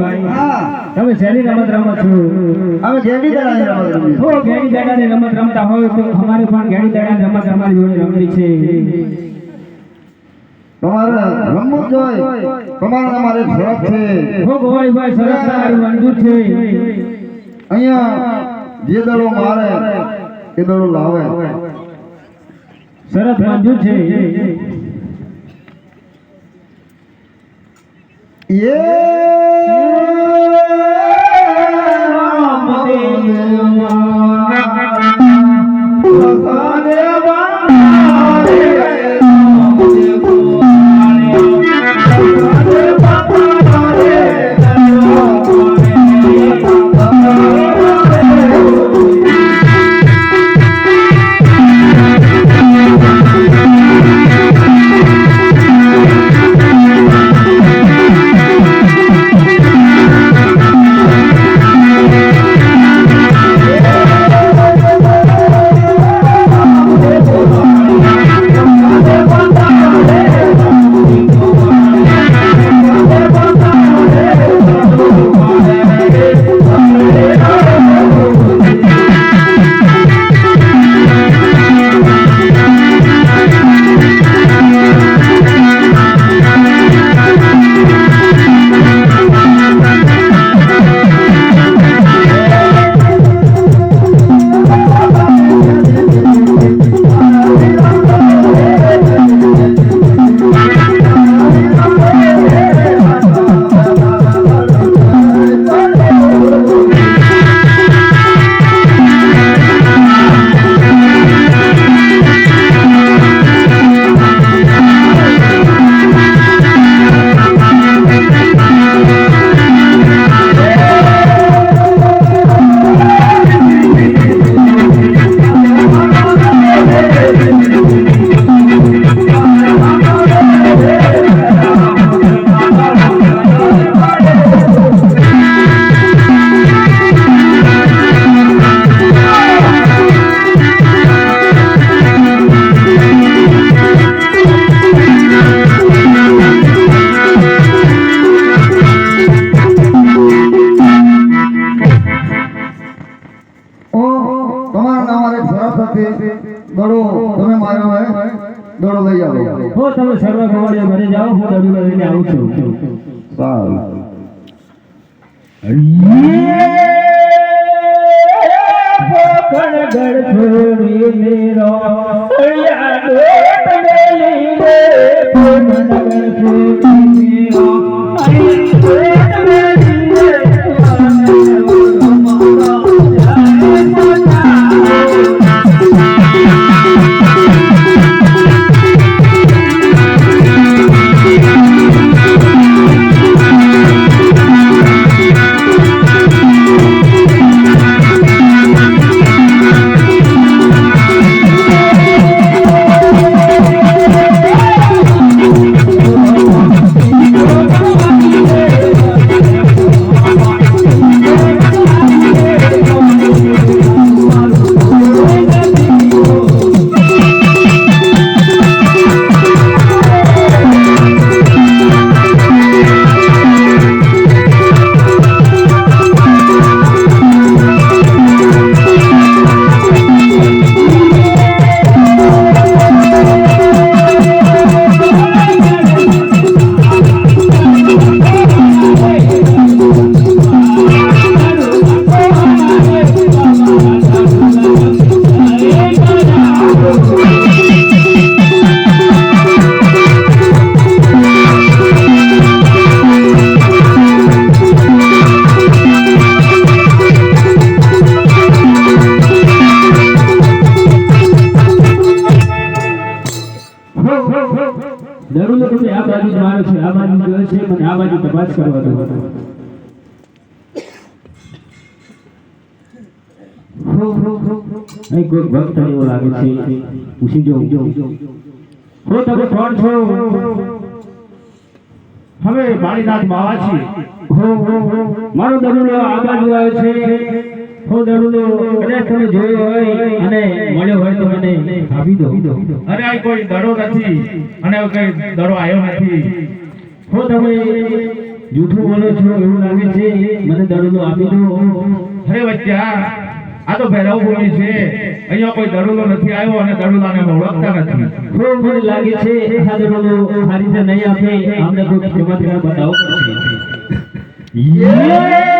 હા તમે જેની રમત રમો છો. અમે જેડી દડાની રમત રમીએ જો ગેડી દાદાની રમત રમતા હોય તો અમારે પણ ગેડી દાદાની રમત અમારી જોડે રમવી છે. તમારે રમવું જોઈએ તમારે અમારે શરત છે. હો ભાઈ શરત તમારું મંજૂર છે. અહીંયા જે દડો મારે એ દડો લાવે. શરત મંજૂર છે. એ દડો લઈ આવો. હો તમે સર્વ ગોવાળીઓ ઘરે જાઓ હું દડું લઈને આવું છું. સારું. દડું તમે આ બાજુ જ મારો છે આ બાજુ જોયે છે મને આ બાજુ તપાસ કરવા દો. અહીં કોઈ ભક્ત એવો લાગે છે પૂછી જો હો તમે કોણ છો? હવે બાળીનાથ બાવા છે હો હો મારો દડુલો આ બાજુ આવે છે. કદાચ તમે જોયો હોય અને મળ્યો હોય તો મને આપી દો. અરે આ કોઈ દડો નથી અને કઈ દડો આવ્યો નથી. હો તમે જૂઠું બોલો છો એવું લાગે છે? મને આપી દો. અરે બચ્ચા આ તો ભૈરવ ભૂમિ છે. અહીંયા કોઈ દડુલો નથી આવ્યો અને દડુલાને ઓળખતા નથી. ખૂબ મને લાગે છે આ દડુલો સારી રીતે નહીં આપે. અમને કોઈ ચમત્કાર બતાવો પડશે. યે!